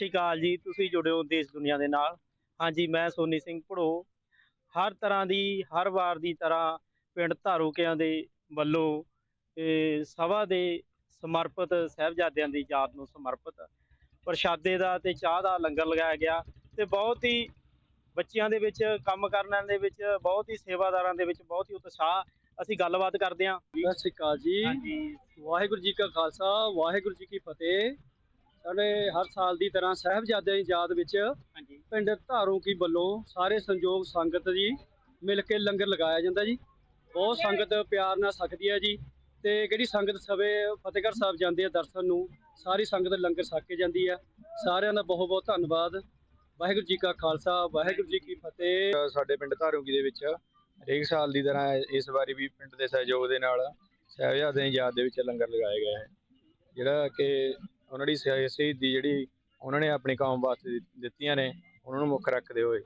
ਸ਼੍ਰੀ ਅਕਾਲ ਜੀ ਤੁਸੀਂ ਜੁੜੇ ਹੋ ਦੇਸ਼ ਦੁਨੀਆ ਦੇ ਨਾਲ। ਹਾਂਜੀ ਮੈਂ ਸੋਨੀ ਸਿੰਘ ਭੜੋ। ਹਰ ਤਰ੍ਹਾਂ ਦੀ ਹਰ ਵਾਰ ਦੀ ਤਰ੍ਹਾਂ ਪਿੰਡ ਧਾਰੂਕਿਆਂ ਦੇ ਵੱਲੋਂ ਸਭਾ ਦੇ ਸਮਰਪਿਤ ਸਹਿਬਜ਼ਾਦਿਆਂ ਦੀ ਯਾਦ ਨੂੰ ਸਮਰਪਿਤ ਪ੍ਰਸ਼ਾਦੇ ਦਾ ਤੇ ਚਾਹ ਦਾ ਲੰਗਰ ਲਗਾਇਆ ਗਿਆ ਤੇ ਬਹੁਤ ਹੀ ਬੱਚਿਆਂ ਦੇ ਵਿੱਚ ਕੰਮ ਕਰਨ ਵਾਲਿਆਂ ਦੇ ਵਿੱਚ ਬਹੁਤ ਹੀ ਸੇਵਾਦਾਰਾਂ ਦੇ ਵਿੱਚ ਬਹੁਤ ਹੀ ਉਤਸ਼ਾਹ ਅਸੀਂ ਗੱਲਬਾਤ ਕਰਦੇ ਹਾਂ। ਸਤਿ ਸ਼੍ਰੀ ਅਕਾਲ ਜੀ। ਹਾਂਜੀ। ਵਾਹਿਗੁਰੂ ਜੀ ਕਾ ਖਾਲਸਾ ਵਾਹਿਗੁਰੂ ਜੀ ਕੀ ਫਤਿਹ। ਸਾਡੇ ਹਰ ਸਾਲ ਦੀ ਤਰ੍ਹਾਂ ਸਾਹਿਬਜ਼ਾਦਿਆਂ ਦੀ ਯਾਦ ਵਿੱਚ ਹਾਂਜੀ। ਪਿੰਡ ਧਾਰੂ ਕੀ ਵੱਲੋਂ ਸਾਰੇ ਸੰਯੋਗ ਸੰਗਤ ਜੀ ਮਿਲ ਕੇ ਲੰਗਰ ਲਗਾਇਆ ਜਾਂਦਾ ਜੀ। ਬਹੁਤ ਸੰਗਤ ਪਿਆਰ ਨਾਲ ਸਕਦੀ ਹੈ ਜੀ ਤੇ ਜਿਹੜੀ ਸੰਗਤ ਸਵੇ ਫਤਿਹਗੜ੍ਹ ਸਾਹਿਬ ਜਾਂਦੀ ਹੈ ਦਰਸ਼ਨ ਨੂੰ ਸਾਰੀ ਸੰਗਤ ਲੰਗਰ ਛਕ ਕੇ ਜਾਂਦੀ ਹੈ। ਸਾਰਿਆਂ ਦਾ ਬਹੁਤ ਬਹੁਤ ਧੰਨਵਾਦ। ਵਾਹਿਗੁਰੂ ਜੀ ਕਾ ਖਾਲਸਾ ਵਾਹਿਗੁਰੂ ਜੀ ਕੀ ਫਤਿਹ। ਸਾਡੇ ਪਿੰਡ ਧਾਰੂਕੀ ਦੇ ਵਿੱਚ ਹਰੇਕ ਸਾਲ ਦੀ ਤਰ੍ਹਾਂ ਇਸ ਵਾਰੀ ਵੀ ਪਿੰਡ ਦੇ ਸਹਿਯੋਗ ਦੇ ਨਾਲ ਸਾਹਿਬਜ਼ਾਦਿਆਂ ਦੀ ਯਾਦ ਦੇ ਵਿੱਚ ਲੰਗਰ ਲਗਾਇਆ ਗਿਆ ਹੈ। ਜਿਹੜਾ ਕਿ ਉਹਨਾਂ ਦੀ ਸ਼ਹੀ- ਸ਼ਹੀਦੀ ਜਿਹੜੀ ਉਹਨਾਂ ਨੇ ਆਪਣੀ ਕੌਮ ਵਾਸਤੇ ਦਿੱਤੀਆਂ ਨੇ, ਉਹਨਾਂ ਨੂੰ ਮੁੱਖ ਰੱਖਦੇ ਹੋਏ।